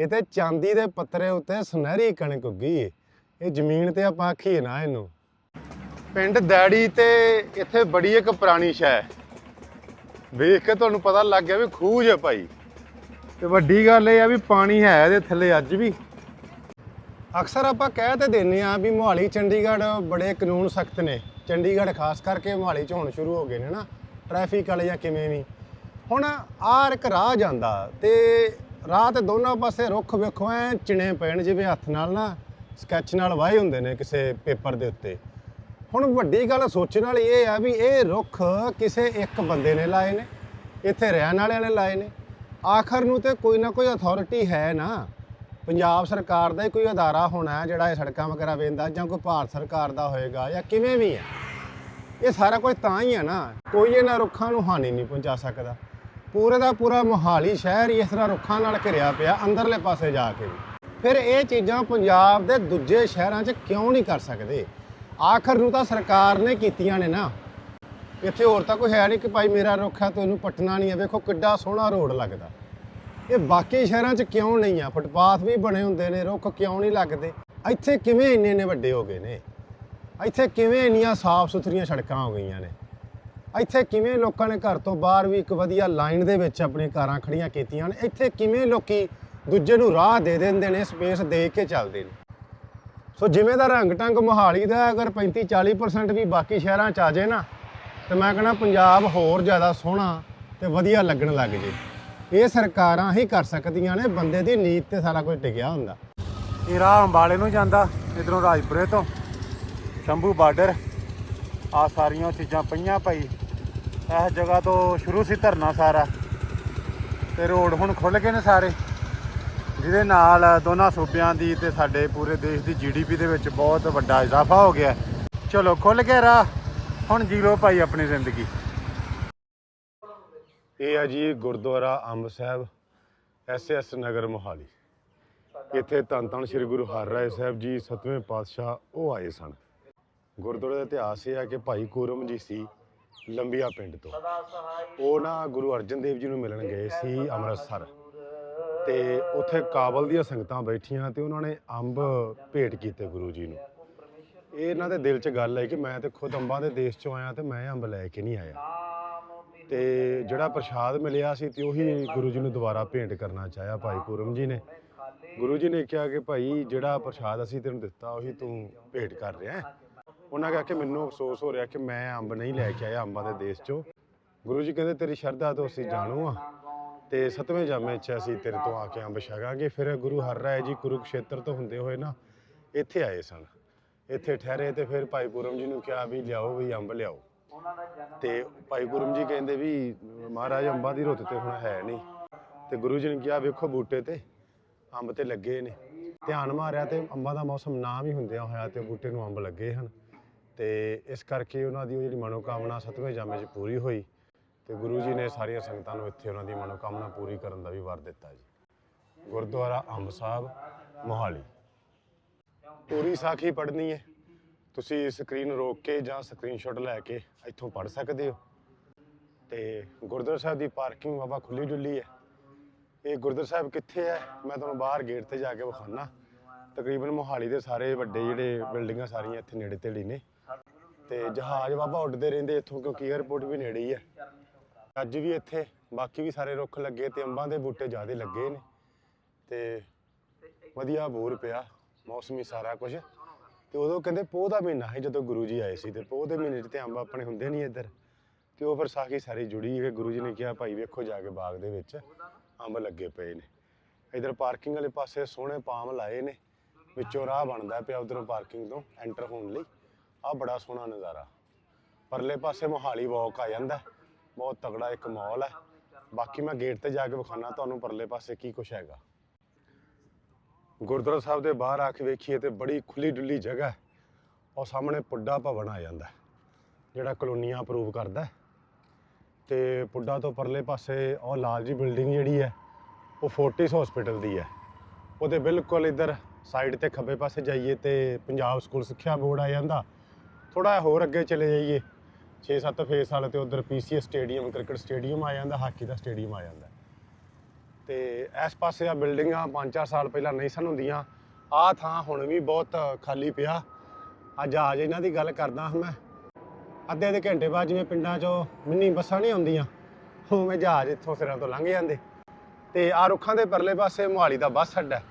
ਇਹ ਤੇ ਚਾਂਦੀ ਦੇ ਪੱਤਰੇ ਉੱਤੇ ਸੁਨਹਿਰੀ ਕਣਕ ਉੱਗੀ ਏ। ਇਹ ਜ਼ਮੀਨ ਤੇ ਆਪਾਂ ਆਖੀਏ ਨਾ ਇਹਨੂੰ। ਪਿੰਡ ਦੈੜੀ ਤੇ ਇੱਥੇ ਬੜੀ ਇੱਕ ਪੁਰਾਣੀ ਸ਼ੈ ਵੇਖ ਕੇ ਤੁਹਾਨੂੰ ਪਤਾ ਲੱਗ ਗਿਆ ਵੀ ਖੂਜ ਹੈ ਭਾਈ। ਤੇ ਵੱਡੀ ਗੱਲ ਇਹ ਆ ਵੀ ਪਾਣੀ ਹੈ ਇਹਦੇ ਥੱਲੇ ਅੱਜ ਵੀ। ਅਕਸਰ ਆਪਾਂ ਕਹਿ ਤੇ ਦਿੰਨੇ ਆ ਵੀ ਮੋਹਾਲੀ ਚੰਡੀਗੜ੍ਹ ਬੜੇ ਕਾਨੂੰਨ ਸਖਤ ਨੇ। ਚੰਡੀਗੜ੍ਹ ਖਾਸ ਕਰਕੇ ਮੋਹਾਲੀ ਚ ਹੁਣ ਸ਼ੁਰੂ ਹੋ ਗਏ ਨੇ ਨਾ। ਟ੍ਰੈਫਿਕ ਵਾਲੇ ਜਾਂ ਕਿਵੇਂ ਵੀ। ਹੁਣ ਆਹ ਇੱਕ ਰਾਹ ਜਾਂਦਾ ਤੇ ਰਾਹ ਤੇ ਦੋਨਾਂ ਪਾਸੇ ਰੁੱਖ ਵੇਖੋ ਐ, ਚਿਣੇ ਪੈਣ ਜਿਵੇਂ ਹੱਥ ਨਾਲ ਨਾ ਸਕੈਚ ਨਾਲ ਵਾਹੇ ਹੁੰਦੇ ਨੇ ਕਿਸੇ ਪੇਪਰ ਦੇ ਉੱਤੇ। ਹੁਣ ਵੱਡੀ ਗੱਲ ਸੋਚਣ ਵਾਲੀ ਇਹ ਆ ਵੀ ਇਹ ਰੁੱਖ ਕਿਸੇ ਇੱਕ ਬੰਦੇ ਨੇ ਲਾਏ ਨੇ, ਇੱਥੇ ਰਹਿਣ ਵਾਲਿਆਂ ਨੇ ਲਾਏ ਨੇ। ਆਖਰ ਨੂੰ ਤੇ ਕੋਈ ਨਾ ਕੋਈ ਅਥਾਰਟੀ ਹੈ ਨਾ। ਪੰਜਾਬ ਸਰਕਾਰ ਦਾ ਹੀ ਕੋਈ ਅਦਾਰਾ ਹੋਣਾ ਜਿਹੜਾ ਇਹ ਸੜਕਾਂ ਵਗੈਰਾ ਵੇਂਦਾ ਜਾਂ ਕੋਈ ਭਾਰਤ ਸਰਕਾਰ ਦਾ ਹੋਏਗਾ ਜਾਂ ਕਿਵੇਂ ਵੀ ਹੈ। ਇਹ ਸਾਰਾ ਕੁਝ ਤਾਂ ਹੀ ਹੈ ਨਾ, ਕੋਈ ਇਹਨਾਂ ਰੁੱਖਾਂ ਨੂੰ ਹਾਨੀ ਨਹੀਂ ਪਹੁੰਚਾ ਸਕਦਾ। ਪੂਰੇ ਦਾ ਪੂਰਾ ਮੋਹਾਲੀ ਸ਼ਹਿਰ ਹੀ ਇਸ ਤਰ੍ਹਾਂ ਰੁੱਖਾਂ ਨਾਲ ਘਿਰਿਆ ਪਿਆ ਅੰਦਰਲੇ ਪਾਸੇ ਜਾ ਕੇ। ਵੀ ਫਿਰ ਇਹ ਚੀਜ਼ਾਂ ਪੰਜਾਬ ਦੇ ਦੂਜੇ ਸ਼ਹਿਰਾਂ 'ਚ ਕਿਉਂ ਨਹੀਂ ਕਰ ਸਕਦੇ? ਆਖਰ ਨੂੰ ਤਾਂ ਸਰਕਾਰ ਨੇ ਕੀਤੀਆਂ ਨੇ ਨਾ। ਇੱਥੇ ਹੋਰ ਤਾਂ ਕੋਈ ਹੈ ਨਹੀਂ ਕਿ ਭਾਈ ਮੇਰਾ ਰੁੱਖ ਹੈ, ਤੈਨੂੰ ਪਟਣਾ ਨਹੀਂ ਹੈ। ਵੇਖੋ ਕਿੱਡਾ ਸੋਹਣਾ ਰੋਡ ਲੱਗਦਾ। ਇਹ ਬਾਕੀ ਸ਼ਹਿਰਾਂ 'ਚ ਕਿਉਂ ਨਹੀਂ ਆ? ਫੁੱਟਪਾਥ ਵੀ ਬਣੇ ਹੁੰਦੇ ਨੇ, ਰੁੱਖ ਕਿਉਂ ਨਹੀਂ ਲੱਗਦੇ? ਇੱਥੇ ਕਿਵੇਂ ਇੰਨੇ ਇੰਨੇ ਵੱਡੇ ਹੋ ਗਏ ਨੇ? ਇੱਥੇ ਕਿਵੇਂ ਇੰਨੀਆਂ ਸਾਫ਼ ਸੁਥਰੀਆਂ ਸੜਕਾਂ ਹੋ ਗਈਆਂ ਨੇ? ਇੱਥੇ ਕਿਵੇਂ ਲੋਕਾਂ ਨੇ ਘਰ ਤੋਂ ਬਾਹਰ ਵੀ ਇੱਕ ਵਧੀਆ ਲਾਈਨ ਦੇ ਵਿੱਚ ਆਪਣੀਆਂ ਕਾਰਾਂ ਖੜੀਆਂ ਕੀਤੀਆਂ ਨੇ ਇੱਥੇ ਕਿਵੇਂ ਲੋਕੀ ਦੂਜੇ ਨੂੰ ਰਾਹ ਦੇ ਦਿੰਦੇ ਨੇ ਸਪੇਸ ਦੇ ਕੇ ਚੱਲਦੇ ਨੇ? ਸੋ ਜਿਵੇਂ ਦਾ ਰੰਗ ਟੰਗ ਮੋਹਾਲੀ ਦਾ ਅਗਰ 35 40% ਵੀ ਬਾਕੀ ਸ਼ਹਿਰਾਂ 'ਚ ਆ ਜਾਏ ਨਾ, ਤੇ ਮੈਂ ਕਹਿੰਦਾ ਪੰਜਾਬ ਹੋਰ ਜ਼ਿਆਦਾ ਸੋਹਣਾ ਤੇ ਵਧੀਆ ਲੱਗਣ ਲੱਗ ਜੇ। ਇਹ ਸਰਕਾਰਾਂ ਹੀ ਕਰ ਸਕਦੀਆਂ ਨੇ, ਬੰਦੇ ਦੀ ਨੀਤ ਤੇ ਸਾਰਾ ਕੁਝ ਟਿਕਿਆ ਹੁੰਦਾ। ਇਹ ਰਾਹ ਅੰਬਾਲੇ ਨੂੰ ਜਾਂਦਾ, ਇਧਰੋਂ ਰਾਜਪੁਰੇ ਤੋਂ। ਸ਼ੰਭੂ ਬਾਰਡਰ। ਆ ਸਾਰੀਆਂ ਚੀਜ਼ਾਂ ਪਈਆਂ ਭਾਈ। ਇਸ ਜਗ੍ਹਾ ਤੋਂ ਸ਼ੁਰੂ ਸੀ ਧਰਨਾ ਸਾਰਾ। ਤੇ ਰੋਡ ਹੁਣ ਖੁੱਲ ਗਏ ਨੇ ਸਾਰੇ। ਜਿਹਦੇ ਨਾਲ ਦੋਨਾਂ ਸੂਬਿਆਂ ਦੀ ਤੇ ਸਾਡੇ ਪੂਰੇ ਦੇਸ਼ ਦੀ ਜੀਡੀਪੀ ਦੇ ਵਿੱਚ ਬਹੁਤ ਵੱਡਾ ਇਜ਼ਾਫਾ ਹੋ ਗਿਆ। ਚਲੋ ਖੁੱਲ ਗਿਆ ਰਾਹ। ਹੁਣ ਜੀ ਲਓ ਭਾਈ ਆਪਣੀ ਜ਼ਿੰਦਗੀ। ਇਹ ਆ ਜੀ ਗੁਰਦੁਆਰਾ ਅੰਬ ਸਾਹਿਬ ਐਸਐਸ ਨਗਰ ਮੋਹਾਲੀ। ਇੱਥੇ ਧੰਨ ਧੰਨ ਸ੍ਰੀ ਗੁਰੂ ਹਰਿਰਾਏ ਸਾਹਿਬ ਜੀ, ਸਤਵੇਂ ਪਾਤਸ਼ਾਹ ਉਹ ਆਏ ਸਨ। ਗੁਰਦੁਆਰੇ ਦਾ ਇਤਿਹਾਸ ਇਹ ਹੈ ਕਿ ਭਾਈ ਕੂਰਮ ਜੀ ਸੀ ਲੰਬੀਆ ਪਿੰਡ ਤੋਂ। ਉਹ ਨਾ ਗੁਰੂ ਅਰਜਨ ਦੇਵ ਜੀ ਨੂੰ ਮਿਲਣ ਗਏ ਸੀ ਅੰਮ੍ਰਿਤਸਰ। ਤੇ ਉੱਥੇ ਕਾਬਲ ਦੀਆਂ ਸੰਗਤਾਂ ਬੈਠੀਆਂ ਤੇ ਉਹਨਾਂ ਨੇ ਅੰਬ ਭੇਟ ਕੀਤੇ ਗੁਰੂ ਜੀ ਨੂੰ। ਇਹ ਇਹਨਾਂ ਦੇ ਦਿਲ 'ਚ ਗੱਲ ਹੈ ਕਿ ਮੈਂ ਤੇ ਖੁਦ ਅੰਬਾਂ ਦੇ ਦੇਸ਼ 'ਚੋਂ ਆਇਆ ਤੇ ਮੈਂ ਅੰਬ ਲੈ ਕੇ ਨਹੀਂ ਆਇਆ। ਤੇ ਜਿਹੜਾ ਪ੍ਰਸ਼ਾਦ ਮਿਲਿਆ ਸੀ ਤੇ ਉਹੀ ਗੁਰੂ ਜੀ ਨੂੰ ਦੁਬਾਰਾ ਭੇਂਟ ਕਰਨਾ ਚਾਹਿਆ ਭਾਈ ਪੂਰਮ ਜੀ ਨੇ। ਗੁਰੂ ਜੀ ਨੇ ਕਿਹਾ ਕਿ ਭਾਈ ਜਿਹੜਾ ਪ੍ਰਸ਼ਾਦ ਅਸੀਂ ਤੈਨੂੰ ਦਿੱਤਾ ਉਹੀ ਤੂੰ ਭੇਟ ਕਰ ਰਿਹਾ ਹੈ। ਉਹਨਾਂ ਕਿਹਾ ਕਿ ਮੈਨੂੰ ਅਫਸੋਸ ਹੋ ਰਿਹਾ ਕਿ ਮੈਂ ਅੰਬ ਨਹੀਂ ਲੈ ਕੇ ਆਇਆ, ਅੰਬਾਂ ਦੇ ਦੇਸ਼ 'ਚੋਂ। ਗੁਰੂ ਜੀ ਕਹਿੰਦੇ, ਤੇਰੀ ਸ਼ਰਧਾ ਤੋਂ ਅਸੀਂ ਜਾਣੂ ਆ ਤੇ ਸਤਵੇਂ ਜਾਮੇ 'ਚ ਅਸੀਂ ਤੇਰੇ ਤੋਂ ਆ ਕੇ ਅੰਬ ਛਕਾਂਗੇ। ਫਿਰ ਗੁਰੂ ਹਰ ਰਾਏ ਜੀ ਕੁਰੂਕਸ਼ੇਤਰ ਤੋਂ ਹੁੰਦੇ ਹੋਏ ਨਾ, ਇੱਥੇ ਆਏ ਸਨ। ਇੱਥੇ ਠਹਿਰੇ ਤੇ ਫਿਰ ਭਾਈ ਪੂਰਮ ਜੀ ਨੂੰ ਕਿਹਾ ਵੀ ਲਿਆਓ ਵੀ ਅੰਬ ਲਿਆਓ। ਤੇ ਭਾਈ ਗੁਰਮ ਜੀ ਕਹਿੰਦੇ ਵੀ, ਮਹਾਰਾਜ, ਅੰਬਾਂ ਦੀ ਰੁੱਤ ਤੇ ਹੁਣ ਹੈ ਨਹੀਂ। ਤੇ ਗੁਰੂ ਜੀ ਨੇ ਕਿਹਾ, ਵੇਖੋ ਬੂਟੇ ਤੇ, ਅੰਬ ਤੇ ਲੱਗੇ ਨੇ। ਧਿਆਨ ਮਾਰਿਆ ਤੇ ਅੰਬਾਂ ਦਾ ਮੌਸਮ ਨਾ ਵੀ ਹੁੰਦਿਆਂ ਹੋਇਆ ਤੇ ਬੂਟੇ ਨੂੰ ਅੰਬ ਲੱਗੇ ਹਨ। ਤੇ ਇਸ ਕਰਕੇ ਉਹਨਾਂ ਦੀ ਉਹ ਜਿਹੜੀ ਮਨੋਕਾਮਨਾ ਸਤਵੇਂ ਜਾਮੇ 'ਚ ਪੂਰੀ ਹੋਈ ਤੇ ਗੁਰੂ ਜੀ ਨੇ ਸਾਰੀਆਂ ਸੰਗਤਾਂ ਨੂੰ ਇੱਥੇ ਉਹਨਾਂ ਦੀ ਮਨੋਕਾਮਨਾ ਪੂਰੀ ਕਰਨ ਦਾ ਵੀ ਵਰ ਦਿੱਤਾ ਜੀ। ਗੁਰਦੁਆਰਾ ਅੰਬ ਸਾਹਿਬ, ਮੋਹਾਲੀ। ਪੂਰੀ ਸਾਖੀ ਪੜ੍ਹਨੀ ਹੈ। ਤੁਸੀਂ ਸਕਰੀਨ ਰੋਕ ਕੇ ਜਾਂ ਸਕਰੀਨਸ਼ਾਟ ਲੈ ਕੇ ਇੱਥੋਂ ਪੜ੍ਹ ਸਕਦੇ ਹੋ। ਤੇ ਗੁਰਦੁਆਰਾ ਸਾਹਿਬ ਦੀ ਪਾਰਕਿੰਗ ਬਾਬਾ ਖੁੱਲੀ ਡੁੱਲੀ ਹੈ। ਇਹ ਗੁਰਦੁਆਰਾ ਸਾਹਿਬ ਕਿੱਥੇ ਹੈ? ਮੈਂ ਤੁਹਾਨੂੰ ਬਾਹਰ ਗੇਟ ਤੇ ਜਾ ਕੇ ਵਿਖਾਣਾ ਤਕਰੀਬਨ ਮੋਹਾਲੀ ਦੇ ਸਾਰੇ ਵੱਡੇ ਜਿਹੜੇ ਬਿਲਡਿੰਗਾਂ ਸਾਰੀਆਂ ਇੱਥੇ ਨੇੜੇ ਤੇੜੀ ਨੇ। ਤੇ ਜਹਾਜ਼ ਵਾਵਾ ਉੱਡਦੇ ਰਹਿੰਦੇ ਇੱਥੋਂ ਕਿਉਂਕਿ 에ਅਰਪੋਰਟ ਵੀ ਨੇੜੇ ਹੀ ਹੈ ਅੱਜ ਵੀ ਇੱਥੇ ਬਾਕੀ ਵੀ ਸਾਰੇ ਰੁੱਖ ਲੱਗੇ ਤੇ ਅੰਬਾਂ ਦੇ ਬੂਟੇ ਜ਼ਿਆਦੇ ਲੱਗੇ ਨੇ। ਤੇ ਵਧੀਆ ਬੂਰ ਪਿਆ ਮੌਸਮੀ ਸਾਰਾ ਕੁਝ। ਤੇ ਉਦੋਂ ਕਹਿੰਦੇ ਪੋਹ ਦਾ ਮਹੀਨਾ ਸੀ ਜਦੋਂ ਗੁਰੂ ਜੀ ਆਏ ਸੀ ਤੇ ਪੋਹ ਦੇ ਮਹੀਨੇ 'ਚ ਤੇ ਅੰਬ ਆਪਣੇ ਹੁੰਦੇ ਨਹੀਂ ਇੱਧਰ। ਤੇ ਉਹ ਫਿਰ ਸਾਖੀ ਸਾਰੀ ਜੁੜੀ ਹੈ ਕਿ ਗੁਰੂ ਜੀ ਨੇ ਕਿਹਾ ਭਾਈ ਵੇਖੋ ਜਾ ਕੇ ਬਾਗ ਦੇ ਵਿੱਚ ਅੰਬ ਲੱਗੇ ਪਏ ਨੇ। ਇਧਰ ਪਾਰਕਿੰਗ ਵਾਲੇ ਪਾਸੇ ਸੋਹਣੇ ਪਾਮ ਲਾਏ ਨੇ ਵਿੱਚੋਂ ਰਾਹ ਬਣਦਾ ਪਿਆ ਉਧਰੋਂ ਪਾਰਕਿੰਗ ਤੋਂ ਐਂਟਰ ਹੋਣ ਲਈ। ਆ ਬੜਾ ਸੋਹਣਾ ਨਜ਼ਾਰਾ। ਪਰਲੇ ਪਾਸੇ ਮੋਹਾਲੀ ਵਾਕ ਆ ਜਾਂਦਾ ਬਹੁਤ ਤਗੜਾ ਇੱਕ ਮਾਲ ਹੈ। ਬਾਕੀ ਮੈਂ ਗੇਟ ਤੇ ਜਾ ਕੇ ਵਿਖਾਣਾ ਤੁਹਾਨੂੰ ਪਰਲੇ ਪਾਸੇ ਕੀ ਕੁਛ ਹੈਗਾ। ਗੁਰਦੁਆਰਾ ਸਾਹਿਬ ਦੇ ਬਾਹਰ ਆ ਕੇ ਵੇਖੀਏ ਤੇ ਬੜੀ ਖੁੱਲੀ ਡੁੱਲੀ ਜਗ੍ਹਾ ਹੈ। ਉਹ ਸਾਹਮਣੇ ਪੁੱਡਾ ਭਵਨ ਆ ਜਾਂਦਾ ਜਿਹੜਾ ਕਲੋਨੀਆਂ ਅਪਰੂਵ ਕਰਦਾ ਹੈ। ਤੇ ਪੁੱਡਾ ਤੋਂ ਪਰਲੇ ਪਾਸੇ ਉਹ ਲਾਲ ਜੀ ਬਿਲਡਿੰਗ ਜਿਹੜੀ ਹੈ, ਉਹ ਫੋਰਟਿਸ ਹਸਪੀਟਲ ਦੀ ਹੈ। ਉਹਦੇ ਬਿਲਕੁਲ ਇੱਧਰ ਸਾਈਡ ਤੇ ਖੱਬੇ ਪਾਸੇ ਜਾਈਏ ਤੇ ਪੰਜਾਬ ਸਕੂਲ ਸਿੱਖਿਆ ਬੋਰਡ ਆ ਜਾਂਦਾ। ਥੋੜਾ ਹੋਰ ਅੱਗੇ ਚਲੇ ਜਾਈਏ। 6-7 ਫੇਸ ਵਾਲੇ ਤੇ ਉਧਰ ਪੀਸੀਐਸ ਸਟੇਡੀਅਮ, ਕ੍ਰਿਕਟ ਸਟੇਡੀਅਮ ਆ ਜਾਂਦਾ, ਹਾਕੀ ਦਾ ਸਟੇਡੀਅਮ ਆ ਜਾਂਦਾ। ਤੇ ਇਸ ਪਾਸੇ ਆ ਬਿਲਡਿੰਗਾਂ 5-4 ਸਾਲ ਪਹਿਲਾਂ ਨਹੀਂ ਸਨ ਹੁੰਦੀਆਂ। ਆਹ ਥਾਂ ਹੁਣ ਵੀ ਬਹੁਤ ਖਾਲੀ ਪਿਆ। ਅੱਜ ਆਜ ਇਹਨਾਂ ਦੀ ਗੱਲ ਕਰਦਾ ਹਾਂ ਮੈਂ। ਅੱਧੇ ਅੱਧੇ ਘੰਟੇ ਬਾਅਦ ਜਿਵੇਂ ਪਿੰਡਾਂ 'ਚੋਂ ਮਿੰਨੀ ਬੱਸਾਂ ਨਹੀਂ ਆਉਂਦੀਆਂ, ਉਵੇਂ ਜਹਾਜ਼ ਇੱਥੋਂ ਸਿਰਾਂ ਤੋਂ ਲੰਘ ਜਾਂਦੇ। ਤੇ ਆ ਰੁੱਖਾਂ ਦੇ ਪਰਲੇ ਪਾਸੇ ਮੋਹਾਲੀ ਦਾ ਬੱਸ ਅੱਡਾ। ਹੈ।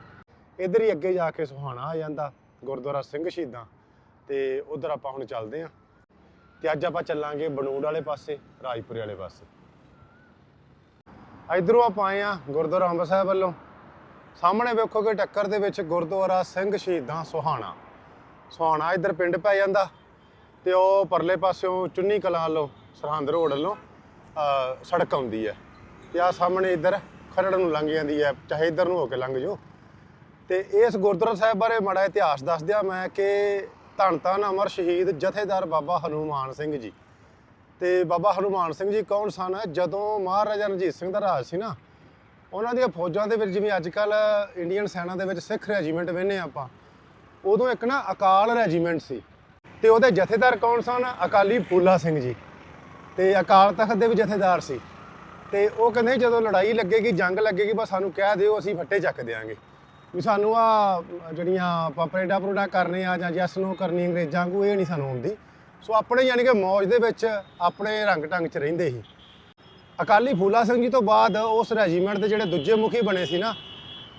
ਇੱਧਰ ਹੀ ਅੱਗੇ ਜਾ ਕੇ ਸੁਹਾਣਾ ਆ ਜਾਂਦਾ, ਗੁਰਦੁਆਰਾ ਸਿੰਘ ਸ਼ਹੀਦਾਂ। ਤੇ ਉਧਰ ਆਪਾਂ ਹੁਣ ਚੱਲਦੇ ਆਂ ਤੇ ਅੱਜ ਆਪਾਂ ਚੱਲਾਂਗੇ ਬਨੂੜ ਵਾਲੇ ਪਾਸੇ, ਰਾਜਪੁਰੇ ਵਾਲੇ ਪਾਸੇ। ਇਧਰੋਂ ਆਪਾਂ ਆਏ ਆ ਗੁਰਦੁਆਰਾ ਅੰਬ ਸਾਹਿਬ ਵੱਲੋਂ। ਸਾਹਮਣੇ ਵੇਖੋਗੇ ਟੱਕਰ ਦੇ ਵਿੱਚ ਗੁਰਦੁਆਰਾ ਸਿੰਘ ਸ਼ਹੀਦਾਂ ਸੁਹਾਣਾ। ਸੁਹਾਣਾ ਇੱਧਰ ਪਿੰਡ ਪੈ ਜਾਂਦਾ ਤੇ ਉਹ ਪਰਲੇ ਪਾਸਿਓਂ ਚੁੰਨੀ ਕਲਾਂ ਵੱਲੋਂ, ਸਰਹੰਦ ਰੋਡ ਵੱਲੋਂ ਸੜਕ ਆਉਂਦੀ ਹੈ। ਤੇ ਆ ਸਾਹਮਣੇ ਇੱਧਰ ਖਰੜ ਨੂੰ ਲੰਘ ਜਾਂਦੀ ਹੈ, ਚਾਹੇ ਇੱਧਰ ਨੂੰ ਹੋ ਕੇ ਲੰਘ ਜਾਓ। ਤੇ ਇਸ ਗੁਰਦੁਆਰਾ ਸਾਹਿਬ ਬਾਰੇ ਮਾੜਾ ਇਤਿਹਾਸ ਦੱਸ ਦਿਆਂ ਮੈਂ ਕਿ ਧੰਨ ਧੰਨ ਅਮਰ ਸ਼ਹੀਦ ਜਥੇਦਾਰ ਬਾਬਾ ਹਨੂਮਾਨ ਸਿੰਘ ਜੀ। ਤੇ ਬਾਬਾ ਹਨੂਮਾਨ ਸਿੰਘ ਜੀ ਕੌਣ ਸਨ? ਜਦੋਂ ਮਹਾਰਾਜਾ ਰਣਜੀਤ ਸਿੰਘ ਦਾ ਰਾਜ ਸੀ ਨਾ, ਉਹਨਾਂ ਦੀਆਂ ਫੌਜਾਂ ਦੇ ਵਿੱਚ ਜਿਵੇਂ ਅੱਜ ਕੱਲ ਇੰਡੀਅਨ ਸੈਨਾ ਦੇ ਵਿੱਚ ਸਿੱਖ ਰੈਜੀਮੈਂਟ ਵੇਨੇ ਆਪਾਂ, ਉਦੋਂ ਇੱਕ ਨਾ ਅਕਾਲ ਰੈਜੀਮੈਂਟ ਸੀ। ਤੇ ਉਹਦੇ ਜਥੇਦਾਰ ਕੌਣ ਸਨ? ਅਕਾਲੀ ਫੂਲਾ ਸਿੰਘ ਜੀ। ਤੇ ਅਕਾਲ ਤਖਤ ਦੇ ਵੀ ਜਥੇਦਾਰ ਸੀ। ਤੇ ਉਹ ਕਹਿੰਦੇ ਜਦੋਂ ਲੜਾਈ ਲੱਗੇਗੀ, ਜੰਗ ਲੱਗੇਗੀ, ਬਸ ਸਾਨੂੰ ਕਹਿ ਦਿਓ, ਅਸੀਂ ਫੱਟੇ ਚੱਕ ਦਿਆਂਗੇ। ਵੀ ਸਾਨੂੰ ਆ ਜਿਹੜੀਆਂ ਆਪਾਂ ਪਰੇਡਾ ਪਰੂਡਾ ਕਰਨੇ ਆ ਜਾਂ ਜੈਸ ਨੂੰ ਕਰਨੀ ਅੰਗਰੇਜ਼ਾਂ ਨੂੰ ਇਹ ਨਹੀਂ ਸਾਨੂੰ ਆਉਂਦੀ। ਸੋ ਆਪਣੇ ਯਾਨੀ ਕਿ ਮੌਜ ਦੇ ਵਿੱਚ ਆਪਣੇ ਰੰਗ ਢੰਗ 'ਚ ਰਹਿੰਦੇ ਸੀ। ਅਕਾਲੀ ਫੂਲਾ ਸਿੰਘ ਜੀ ਤੋਂ ਬਾਅਦ ਉਸ ਰੈਜੀਮੈਂਟ ਦੇ ਜਿਹੜੇ ਦੂਜੇ ਮੁਖੀ ਬਣੇ ਸੀ ਨਾ,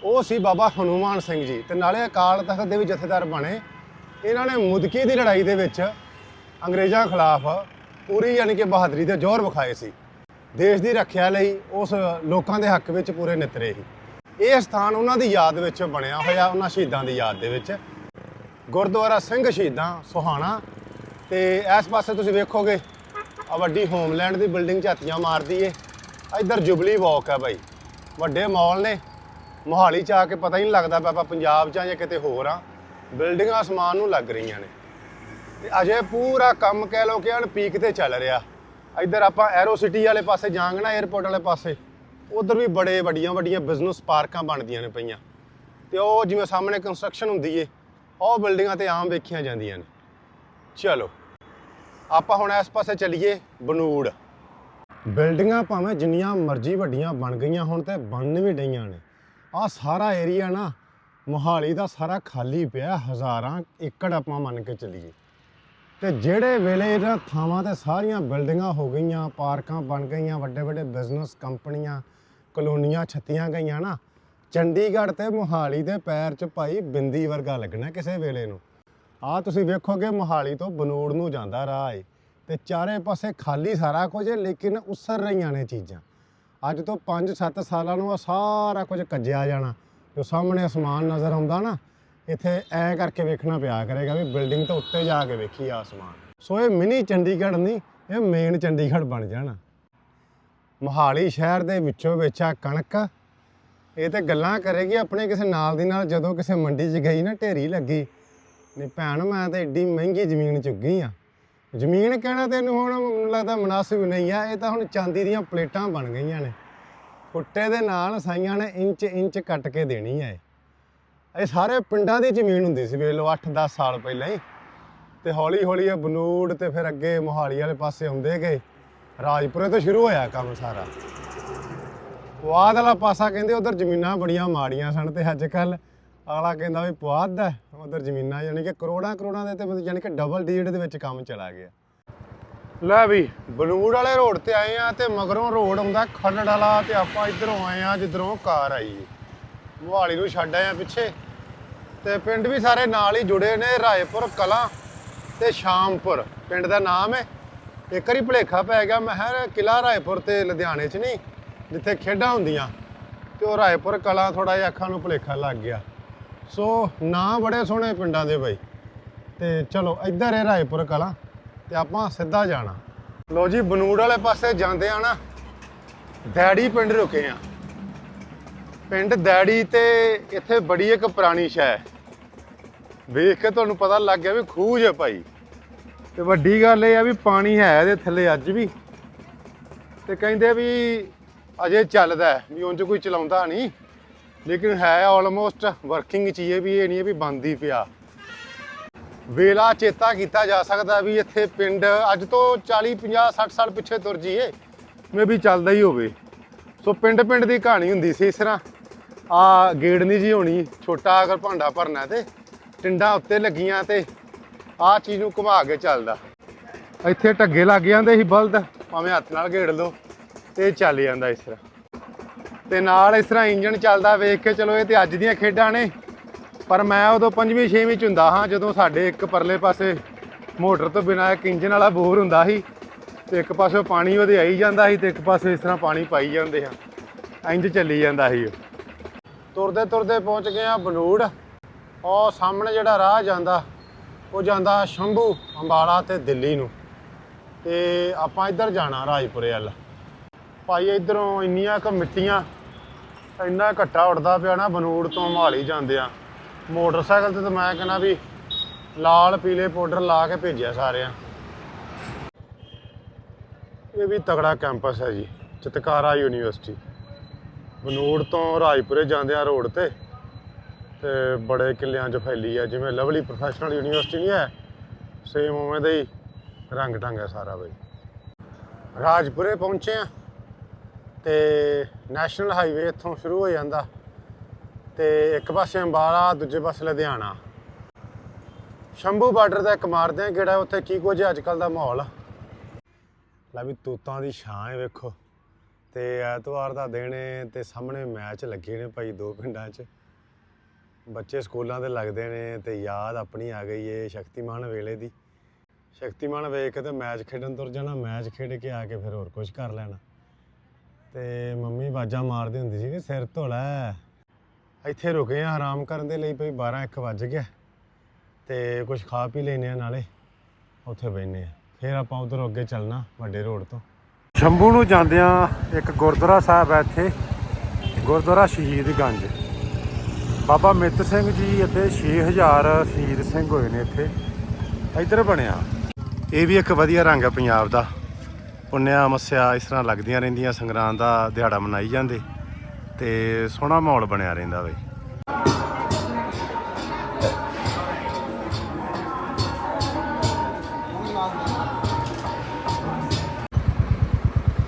ਉਹ ਸੀ ਬਾਬਾ ਹਨੂਮਾਨ ਸਿੰਘ ਜੀ ਤੇ ਨਾਲੇ ਅਕਾਲ ਤਖਤ ਦੇ ਵੀ ਜਥੇਦਾਰ ਬਣੇ। ਇਹਨਾਂ ਨੇ ਮੁਦਕੀ ਦੀ ਲੜਾਈ ਦੇ ਵਿੱਚ ਅੰਗਰੇਜ਼ਾਂ ਖਿਲਾਫ ਪੂਰੀ ਯਾਨੀ ਕਿ ਬਹਾਦਰੀ ਦੇ ਜ਼ੋਰ ਵਿਖਾਏ ਸੀ। ਦੇਸ਼ ਦੀ ਰੱਖਿਆ ਲਈ ਉਸ ਲੋਕਾਂ ਦੇ ਹੱਕ ਵਿੱਚ ਪੂਰੇ ਨਿਤਰੇ ਸੀ। ਇਹ ਸਥਾਨ ਉਹਨਾਂ ਦੀ ਯਾਦ ਵਿੱਚ ਬਣਿਆ ਹੋਇਆ, ਉਹਨਾਂ ਸ਼ਹੀਦਾਂ ਦੀ ਯਾਦ ਦੇ ਵਿੱਚ। ਗੁਰਦੁਆਰਾ ਸਿੰਘ ਸ਼ਹੀਦਾਂ, ਸੁਹਾਣਾ। ਤੇ ਇਸ ਪਾਸੇ ਤੁਸੀਂ ਵੇਖੋਗੇ ਆ ਵੱਡੀ ਹੋਮਲੈਂਡ ਦੀ ਬਿਲਡਿੰਗ ਝਾਤੀਆਂ ਮਾਰਦੀ ਏ ਇੱਧਰ ਜੁਬਲੀ ਵਾਕ ਹੈ ਬਾਈ। ਵੱਡੇ ਮਾਲ ਨੇ। ਮੋਹਾਲੀ ਚ ਆ ਕੇ ਪਤਾ ਹੀ ਨਹੀਂ ਲੱਗਦਾ ਵੀ ਆਪਾਂ ਪੰਜਾਬ ਚ ਆ ਜਾਂ ਕਿਤੇ ਹੋਰ ਆ। ਬਿਲਡਿੰਗਾਂ ਅਸਮਾਨ ਨੂੰ ਲੱਗ ਰਹੀਆਂ ਨੇ। ਤੇ ਅਜੇ ਪੂਰਾ ਕੰਮ ਕਹਿ ਲੋ ਕਿ ਹਣ ਪੀਕ ਤੇ ਚੱਲ ਰਿਹਾ। ਇੱਧਰ ਆਪਾਂ ਐਰੋ ਸਿਟੀ ਵਾਲੇ ਪਾਸੇ ਜਾਵਾਂਗੇ ਨਾ 에어ਪੋਰਟ ਵਾਲੇ ਪਾਸੇ। ਉਧਰ ਵੀ ਬੜੇ ਵੱਡੀਆਂ ਵੱਡੀਆਂ ਬਿਜ਼ਨਸ ਪਾਰਕਾਂ ਬਣਦੀਆਂ ਨੇ ਪਈਆਂ। ਤੇ ਉਹ ਜਿਵੇਂ ਸਾਹਮਣੇ ਕੰਸਟਰਕਸ਼ਨ ਹੁੰਦੀ ਏ, ਉਹ ਬਿਲਡਿੰਗਾਂ ਤੇ ਆਮ ਵੇਖੀਆਂ ਜਾਂਦੀਆਂ ਨੇ। ਚਲੋ, ਆਪਾਂ ਹੁਣ ਇਸ ਪਾਸੇ ਚੱਲੀਏ ਬਨੂੜ। ਬਿਲਡਿੰਗਾਂ ਭਾਵੇਂ ਜਿੰਨੀਆਂ ਮਰਜ਼ੀ ਵੱਡੀਆਂ ਬਣ ਗਈਆਂ ਹੁਣ ਤੇ ਬਣਨ ਵੀ ਡਈਆਂ ਨੇ। ਆਹ ਸਾਰਾ ਏਰੀਆ ਨਾ ਮੋਹਾਲੀ ਦਾ ਸਾਰਾ ਖਾਲੀ ਪਿਆ, ਹਜ਼ਾਰਾਂ ਏਕੜ ਆਪਾਂ ਮੰਨ ਕੇ ਚੱਲੀਏ। ਤੇ ਜਿਹੜੇ ਵੇਲੇ ਇਹਨਾਂ ਥਾਵਾਂ ਤੇ ਸਾਰੀਆਂ ਬਿਲਡਿੰਗਾਂ ਹੋ ਗਈਆਂ, ਪਾਰਕਾਂ ਬਣ ਗਈਆਂ ਵੱਡੇ ਵੱਡੇ ਬਿਜ਼ਨਸ ਕੰਪਨੀਆਂ ਕਲੋਨੀਆਂ ਛੱਤੀਆਂ ਗਈਆਂ ਨਾ, ਚੰਡੀਗੜ੍ਹ ਤੇ ਮੋਹਾਲੀ ਦੇ ਪੈਰ 'ਚ ਭਾਈ ਬਿੰਦੀ ਵਰਗਾ ਲੱਗਣਾ ਕਿਸੇ ਵੇਲੇ ਨੂੰ। ਆ ਤੁਸੀਂ ਵੇਖੋਗੇ ਮੋਹਾਲੀ ਤੋਂ ਬਨੂੜ ਨੂੰ ਜਾਂਦਾ ਰਾਹ ਏ, ਤੇ ਚਾਰੇ ਪਾਸੇ ਖਾਲੀ ਸਾਰਾ ਕੁਝ ਹੈ ਲੇਕਿਨ ਉਸਰ ਰਹੀਆਂ ਨੇ ਚੀਜ਼ਾਂ। ਅੱਜ ਤੋਂ 5-7 ਸਾਲਾਂ ਨੂੰ ਆ ਸਾਰਾ ਕੁਝ ਕੱਜਿਆ ਜਾਣਾ, ਜੋ ਸਾਹਮਣੇ ਅਸਮਾਨ ਨਜ਼ਰ ਆਉਂਦਾ ਨਾ, ਇੱਥੇ ਐ ਕਰਕੇ ਵੇਖਣਾ ਪਿਆ ਕਰੇਗਾ ਵੀ ਬਿਲਡਿੰਗ ਤੋਂ ਉੱਤੇ ਜਾ ਕੇ ਵੇਖੀ ਆਸਮਾਨ ਸੋ ਇਹ ਮਿਨੀ ਚੰਡੀਗੜ੍ਹ ਨਹੀਂ ਇਹ ਮੇਨ ਚੰਡੀਗੜ੍ਹ ਬਣ ਜਾਣਾ। ਮੋਹਾਲੀ ਸ਼ਹਿਰ ਦੇ ਵਿੱਚੋਂ ਵਿੱਚ ਆ ਕਣਕ। ਇਹ ਤੇ ਗੱਲਾਂ ਕਰੇਗੀ ਆਪਣੇ ਕਿਸੇ ਨਾਲ ਦੀ ਨਾਲ, ਜਦੋਂ ਕਿਸੇ ਮੰਡੀ 'ਚ ਗਈ ਨਾ, ਢੇਰੀ ਲੱਗੀ। ਨਹੀਂ ਭੈਣ, ਮੈਂ ਤਾਂ ਏਡੀ ਮਹਿੰਗੀ ਜ਼ਮੀਨ ਚੁੱਗੀ ਆ। ਜ਼ਮੀਨ ਕਹਿਣਾ ਤੈਨੂੰ ਹੁਣ ਮੈਨੂੰ ਲੱਗਦਾ ਮੁਨਾਸਿਬ ਨਹੀਂ ਆ, ਇਹ ਤਾਂ ਹੁਣ ਚਾਂਦੀ ਦੀਆਂ ਪਲੇਟਾਂ ਬਣ ਗਈਆਂ ਨੇ। ਫੁੱਟੇ ਦੇ ਨਾਲ ਸਾਈਆਂ ਨੇ ਇੰਚ ਇੰਚ ਕੱਟ ਕੇ ਦੇਣੀ ਹੈ ਇਹ। ਸਾਰੇ ਪਿੰਡਾਂ ਦੀ ਜ਼ਮੀਨ ਹੁੰਦੀ ਸੀ, ਵੇਖ ਲਓ 8-10 ਸਾਲ ਪਹਿਲਾਂ ਹੀ। ਤੇ ਹੌਲੀ ਹੌਲੀ ਇਹ ਬਨੂੜ ਤੇ ਫਿਰ ਅੱਗੇ ਮੋਹਾਲੀ ਵਾਲੇ ਪਾਸੇ ਆਉਂਦੇ ਗਏ। ਰਾਜਪੁਰੇ ਤੋਂ ਸ਼ੁਰੂ ਹੋਇਆ ਕੰਮ ਸਾਰਾ। ਪੁਆਧ ਵਾਲਾ ਪਾਸਾ ਕਹਿੰਦੇ ਉਧਰ ਜ਼ਮੀਨਾਂ ਬੜੀਆਂ ਮਾੜੀਆਂ ਸਨ ਤੇ ਅੱਜ ਕੱਲ ਅਗਲਾ ਕਹਿੰਦਾ ਵੀ ਪੁਆਧ ਦਾ ਉਧਰ ਜ਼ਮੀਨਾਂ ਯਾਨੀ ਕਿ ਕਰੋੜਾਂ ਕਰੋੜਾਂ ਦੇ ਤੇ ਯਾਨੀ ਕਿ ਡਬਲ ਡਿਜਿਟ ਦੇ ਵਿੱਚ ਕੰਮ ਚਲਾ ਗਿਆ। ਲੈ ਵੀ ਬਲੂੜ ਵਾਲੇ ਰੋਡ ਤੇ ਆਏ ਆ ਤੇ ਮਗਰੋਂ ਰੋਡ ਆਉਂਦਾ ਖੰਡ ਵਾਲਾ ਤੇ ਆਪਾਂ ਇਧਰੋਂ ਆਏ ਆ ਜਿੱਧਰੋਂ ਕਾਰ ਆਈ ਮੋਹਾਲੀ ਨੂੰ ਛੱਡ ਆਏ ਆ ਪਿੱਛੇ। ਤੇ ਪਿੰਡ ਵੀ ਸਾਰੇ ਨਾਲ ਹੀ ਜੁੜੇ ਨੇ ਰਾਏਪੁਰ ਕਲਾਂ ਤੇ ਸ਼ਾਮਪੁਰ। ਪਿੰਡ ਦਾ ਨਾਮ ਹੈ ਇੱਕ ਵਾਰੀ ਭੁਲੇਖਾ ਪੈ ਗਿਆ, ਮੈਂ ਹਰ ਕਿਲਾ ਰਾਏਪੁਰ ਤੇ ਲੁਧਿਆਣੇ 'ਚ ਨਹੀਂ ਜਿੱਥੇ ਖੇਡਾਂ ਹੁੰਦੀਆਂ। ਤੇ ਉਹ ਰਾਏਪੁਰ ਕਲਾਂ ਥੋੜਾ ਜਿਹਾ ਅੱਖਾਂ ਨੂੰ ਭੁਲੇਖਾ ਲੱਗ ਗਿਆ। ਸੋ ਨਾਂ ਬੜੇ ਸੋਹਣੇ ਪਿੰਡਾਂ ਦੇ ਬਾਈ। ਤੇ ਚਲੋ, ਇੱਧਰ ਹੈ ਰਾਏਪੁਰ ਕਲਾਂ, ਤੇ ਆਪਾਂ ਸਿੱਧਾ ਜਾਣਾ। ਲੋ ਜੀ, ਬਨੂੜ ਵਾਲੇ ਪਾਸੇ ਜਾਂਦੇ ਆ ਨਾ ਦੈੜੀ ਪਿੰਡ ਰੁਕੇ ਆ। ਪਿੰਡ ਦੈੜੀ ਤੇ ਇੱਥੇ ਬੜੀ ਇੱਕ ਪੁਰਾਣੀ ਸ਼ੈ ਵੇਖ ਕੇ ਤੁਹਾਨੂੰ ਪਤਾ ਲੱਗ ਗਿਆ ਵੀ ਖੂਜ ਹੈ ਭਾਈ। ਤੇ ਵੱਡੀ ਗੱਲ ਇਹ ਆ ਵੀ ਪਾਣੀ ਹੈ ਇਹਦੇ ਥੱਲੇ ਅੱਜ ਵੀ। ਤੇ ਕਹਿੰਦੇ ਵੀ ਅਜੇ ਚੱਲਦਾ ਵੀ ਉਂਝ ਕੋਈ ਚਲਾਉਂਦਾ ਨਹੀਂ। ਲੇਕਿਨ ਹੈ ਆਲਮੋਸਟ ਵਰਕਿੰਗ ਚ ਹੀ ਇਹ ਵੀ, ਇਹ ਨਹੀਂ ਹੈ ਵੀ ਬੰਦ ਹੀ ਪਿਆ। ਵੇਲਾ ਚੇਤਾ ਕੀਤਾ ਜਾ ਸਕਦਾ ਵੀ ਇੱਥੇ ਪਿੰਡ ਅੱਜ ਤੋਂ 40 50 60 ਸਾਲ ਪਿੱਛੇ ਤੁਰ ਜੀਏ ਮੇ ਵੀ ਚੱਲਦਾ ਹੀ ਹੋਵੇ। ਸੋ ਪਿੰਡ ਪਿੰਡ ਦੀ ਕਹਾਣੀ ਹੁੰਦੀ ਸੀ ਇਸ ਤਰ੍ਹਾਂ। ਆ ਗੇੜ ਨਹੀਂ ਜੀ ਹੋਣੀ, ਛੋਟਾ ਅਗਰ ਭਾਂਡਾ ਭਰਨਾ ਤੇ, ਟਿੰਡਾ ਉੱਤੇ ਲੱਗੀਆਂ ਤੇ ਆ ਚੀਜ਼ ਨੂੰ ਘੁਮਾ ਕੇ ਚੱਲਦਾ। ਇੱਥੇ ਢੱਗੇ ਲੱਗ ਜਾਂਦੇ ਸੀ ਬਲਦ। ਭਾਵੇਂ ਹੱਥ ਨਾਲ ਘੇੜ ਲਓ, ਤੇ ਚੱਲ ਜਾਂਦਾ ਇਸ ਤਰ੍ਹਾਂ। ਤੇ ਨਾਲ ਇਸ ਤਰ੍ਹਾਂ ਇੰਜਨ ਚੱਲਦਾ, ਵੇਖ ਕੇ ਚਲੋ ਇਹ ਤੇ ਅੱਜ ਦੀਆਂ ਖੇਡਾਂ ਨੇ। ਪਰ ਮੈਂ ਉਦੋਂ ਪੰਜਵੀਂ, ਛੇਵੀਂ ਚ ਹੁੰਦਾ ਹਾਂ, ਜਦੋਂ ਸਾਡੇ ਇੱਕ ਪਰਲੇ ਪਾਸੇ ਮੋਟਰ ਤੋਂ ਬਿਨਾਂ ਇੱਕ ਇੰਜਨ ਵਾਲਾ ਬੋਰ ਹੁੰਦਾ ਸੀ। ਤੇ ਇੱਕ ਪਾਸੇ ਪਾਣੀ ਉਹਦੇ ਆਈ ਜਾਂਦਾ ਸੀ, ਤੇ ਇੱਕ ਪਾਸੇ ਇਸ ਤਰ੍ਹਾਂ ਪਾਣੀ ਪਾਈ ਜਾਂਦੇ ਆ ਇੰਜ ਚੱਲੀ ਜਾਂਦਾ ਸੀ ਉਹ। ਤੁਰਦੇ ਤੁਰਦੇ ਪਹੁੰਚ ਗਏ ਆ ਬਨੂੜ। ਉਹ ਸਾਹਮਣੇ ਜਿਹੜਾ ਰਾਹ ਜਾਂਦਾ ਉਹ ਜਾਂਦਾ ਸ਼ੰਭੂ ਅੰਬਾਲਾ ਤੇ ਦਿੱਲੀ ਨੂੰ। ਤੇ ਆਪਾਂ ਇੱਧਰ ਜਾਣਾ ਰਾਜਪੁਰੇ ਵੱਲ। ਭਾਈ ਇਧਰੋਂ ਇੰਨੀਆਂ ਕ ਮਿੱਟੀਆਂ, ਇੰਨਾ ਘੱਟਾ ਉੱਡਦਾ ਪਿਆ ਨਾ, ਬਨੂੜ ਤੋਂ ਮਹਾਲੀ ਜਾਂਦੇ ਆ। ਮੋਟਰਸਾਈਕਲ ਤੇ ਤਾਂ ਮੈਂ ਕਹਿੰਦਾ ਵੀ ਲਾਲ ਪੀਲੇ ਪਾਊਡਰ ਲਾ ਕੇ ਭੇਜਿਆ ਸਾਰਿਆਂ। ਇਹ ਵੀ ਤਗੜਾ ਕੈਂਪਸ ਹੈ ਜੀ, ਚਿਤਕਾਰਾ ਯੂਨੀਵਰਸਿਟੀ। ਬਨੂੜ ਤੋਂ ਰਾਜਪੁਰੇ ਜਾਂਦੇ ਆ ਰੋਡ ਤੇ। ਤੇ ਬੜੇ ਕਿੱਲਿਆਂ 'ਚ ਫੈਲੀ ਆ, ਜਿਵੇਂ ਲਵਲੀ ਪ੍ਰੋਫੈਸ਼ਨਲ ਯੂਨੀਵਰਸਿਟੀ ਨਹੀਂ ਹੈ ਸੇਮ ਉਵੇਂ ਦਾ ਹੀ ਰੰਗ ਢੰਗ ਹੈ ਸਾਰਾ ਬਈ। ਰਾਜਪੁਰੇ ਪਹੁੰਚੇ ਆ ਤੇ ਨੈਸ਼ਨਲ ਹਾਈਵੇ ਇੱਥੋਂ ਸ਼ੁਰੂ ਹੋ ਜਾਂਦਾ ਤੇ ਇੱਕ ਪਾਸੇ ਅੰਬਾਲਾ, ਦੂਜੇ ਪਾਸੇ ਲੁਧਿਆਣਾ। ਸ਼ੰਭੂ ਬਾਰਡਰ ਦਾ ਇੱਕ ਮਾਰਦੇ ਆ ਕਿਹੜਾ ਉੱਥੇ ਕੀ ਕੁਝ ਅੱਜ ਕੱਲ ਦਾ ਮਾਹੌਲ? ਲੈ ਵੀ ਤੂਤਾਂ ਦੀ ਛਾਂ ਹੈ ਵੇਖੋ, ਤੇ ਐਤਵਾਰ ਦਾ ਦਿਨ ਹੈ ਤੇ ਸਾਹਮਣੇ ਮੈਚ ਲੱਗੇ ਨੇ ਭਾਈ ਦੋ ਪਿੰਡਾਂ 'ਚ। ਬੱਚੇ ਸਕੂਲਾਂ ਦੇ ਲੱਗਦੇ ਨੇ ਤੇ ਯਾਦ ਆਪਣੀ ਆ ਗਈ ਏ ਸ਼ਕਤੀਮਾਨ ਵੇਲੇ ਦੀ। ਸ਼ਕਤੀਮਾਨ ਵੇਖ ਕੇ ਤੇ ਮੈਚ ਖੇਡਣ ਤੁਰ ਜਾਣਾ, ਮੈਚ ਖੇਡ ਕੇ ਆ ਕੇ ਫਿਰ ਹੋਰ ਕੁਝ ਕਰ ਲੈਣਾ। ਤੇ ਮੰਮੀ ਆਵਾਜ਼ਾਂ ਮਾਰਦੀ ਹੁੰਦੀ ਸੀ ਕਿ ਸਿਰ ਧੋ ਲੈ ਇੱਥੇ ਰੁਕੇ ਆ ਆਰਾਮ ਕਰਨ ਦੇ ਲਈ ਭਈ 12 1 ਵੱਜ ਗਿਆ। ਤੇ ਕੁਝ ਖਾ ਪੀ ਲੈਨੇ ਆ ਨਾਲੇ, ਉੱਥੇ ਬੈਠਨੇ ਆ। ਫਿਰ ਆਪਾਂ ਉਧਰ ਅੱਗੇ ਚੱਲਣਾ ਵੱਡੇ ਰੋਡ ਤੋਂ। ਸ਼ੰਭੂ ਨੂੰ ਜਾਂਦਿਆਂ ਇੱਕ ਗੁਰਦੁਆਰਾ ਸਾਹਿਬ ਹੈ ਇੱਥੇ, ਗੁਰਦੁਆਰਾ ਸ਼ਹੀਦਗੰਜ ਬਾਬਾ ਮਿੱਤ ਸਿੰਘ ਜੀ ਇੱਥੇ 6000 ਸ਼ਹੀਦ ਸਿੰਘ ਹੋਏ ਨੇ ਇੱਥੇ। ਇੱਧਰ ਬਣਿਆ। ਇਹ ਵੀ ਇੱਕ ਵਧੀਆ ਰੰਗ ਹੈ ਪੰਜਾਬ ਦਾ। ਪੁੰਨਿਆ ਮੱਸਿਆ ਇਸ ਤਰ੍ਹਾਂ ਲੱਗਦੀਆਂ ਰਹਿੰਦੀਆਂ, ਸੰਗਰਾਂਦ ਦਾ ਦਿਹਾੜਾ ਮਨਾਈ ਜਾਂਦੇ। ਤੇ ਸੋਹਣਾ ਮਾਹੌਲ ਬਣਿਆ ਰਹਿੰਦਾ ਬਈ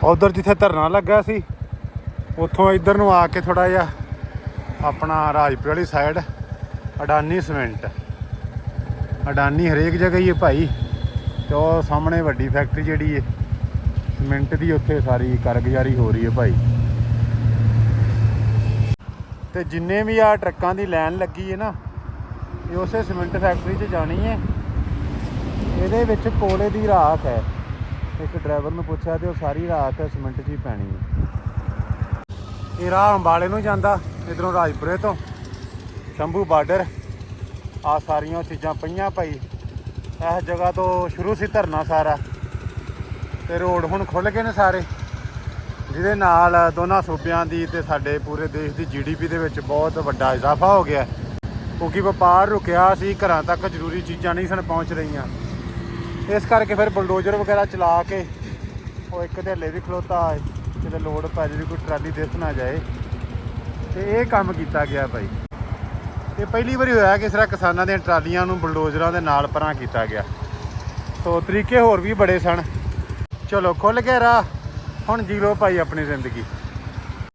ਉਧਰ ਜਿੱਥੇ ਧਰਨਾ ਲੱਗਾ ਸੀ, ਉੱਥੋਂ ਇੱਧਰ ਨੂੰ ਆ ਕੇ ਥੋੜਾ ਜਿਹਾ ਆਪਣਾ ਰਾਜਪੁਰ ਵਾਲੀ ਸਾਈਡ ਅਡਾਨੀ ਸੀਮੈਂਟ ਅਡਾਨੀ ਹਰੇਕ ਜਗ੍ਹਾ ਹੀ ਹੈ ਭਾਈ, ਤੇ ਉਹ ਸਾਹਮਣੇ ਵੱਡੀ ਫੈਕਟਰੀ ਜਿਹੜੀ ਹੈ ਸੀਮੈਂਟ ਦੀ ਉੱਥੇ ਸਾਰੀ ਕਾਰਗੁਜ਼ਾਰੀ ਹੋ ਰਹੀ ਹੈ ਭਾਈ। ਤੇ ਜਿੰਨੇ ਵੀ ਆ ਟਰੱਕਾਂ ਦੀ ਲਾਈਨ ਲੱਗੀ ਹੈ ਨਾ, ਇਹ ਉਸੇ ਸੀਮੈਂਟ ਫੈਕਟਰੀ 'ਚ ਜਾਣੀ ਹੈ। ਇਹਦੇ ਵਿੱਚ ਕੋਲੇ ਦੀ ਰਾਖ ਹੈ। ਇੱਕ ਡਰਾਈਵਰ ਨੂੰ ਪੁੱਛਿਆ ਤੇ ਉਹ ਸਾਰੀ ਰਾਤ ਸੀਮੈਂਟ 'ਚ ਹੀ ਪੈਣੀ ਹੈ। ਇਹ ਰਾਹ ਅੰਬਾਲੇ ਨੂੰ ਜਾਂਦਾ। ਇਧਰੋਂ ਰਾਜਪੁਰੇ ਤੋਂ ਸ਼ੰਭੂ ਬਾਰਡਰ। ਆ ਸਾਰੀਆਂ ਚੀਜ਼ਾਂ ਪਈਆਂ ਭਾਈ। ਇਸ ਜਗ੍ਹਾ ਤੋਂ ਸ਼ੁਰੂ ਸੀ ਧਰਨਾ ਸਾਰਾ। ਤੇ ਰੋਡ ਹੁਣ ਖੁੱਲ ਗਏ ਨੇ ਸਾਰੇ। ਜਿਹਦੇ ਨਾਲ ਦੋਨਾਂ ਸੂਬਿਆਂ ਦੀ ਤੇ ਸਾਡੇ ਪੂਰੇ ਦੇਸ਼ ਦੀ ਜੀਡੀਪੀ ਦੇ ਵਿੱਚ ਬਹੁਤ ਵੱਡਾ ਇਜ਼ਾਫਾ ਹੋ ਗਿਆ। ਕਿਉਂਕਿ ਵਪਾਰ ਰੁਕਿਆ ਸੀ, ਘਰਾਂ ਤੱਕ ਜ਼ਰੂਰੀ ਚੀਜ਼ਾਂ ਨਹੀਂ ਸਨ ਪਹੁੰਚ ਰਹੀਆਂ। ਇਸ ਕਰਕੇ ਫਿਰ ਬੁਲਡੋਜ਼ਰ ਵਗੈਰਾ ਚਲਾ ਕੇ ਉਹ ਇੱਕ ਢੇਲੇ ਵੀ ਖਲੋਤਾ ਹੈ। ਕਿਤੇ ਲੋਡ ਪੈ ਜੇ ਕੋਈ ਟਰਾਲੀ ਦਿਸ ਨਾ ਜਾਏ। ਤੇ ਇਹ ਕੰਮ ਕੀਤਾ ਗਿਆ ਭਾਈ। ਇਹ ਪਹਿਲੀ ਵਾਰੀ ਹੋਇਆ ਕਿ ਇਸ ਤਰ੍ਹਾਂ ਕਿਸਾਨਾਂ ਦੀਆਂ ਟਰਾਲੀਆਂ ਨੂੰ ਬਲਡੋਜ਼ਰਾਂ ਦੇ ਨਾਲ ਪਰਾਂ ਕੀਤਾ ਗਿਆ। ਸੋ ਤਰੀਕੇ ਹੋਰ ਵੀ ਬੜੇ ਸਨ। ਚਲੋ ਖੁੱਲ ਕੇ ਰਾਹ। ਹੁਣ ਜੀ ਲਓ ਭਾਈ ਆਪਣੀ ਜ਼ਿੰਦਗੀ।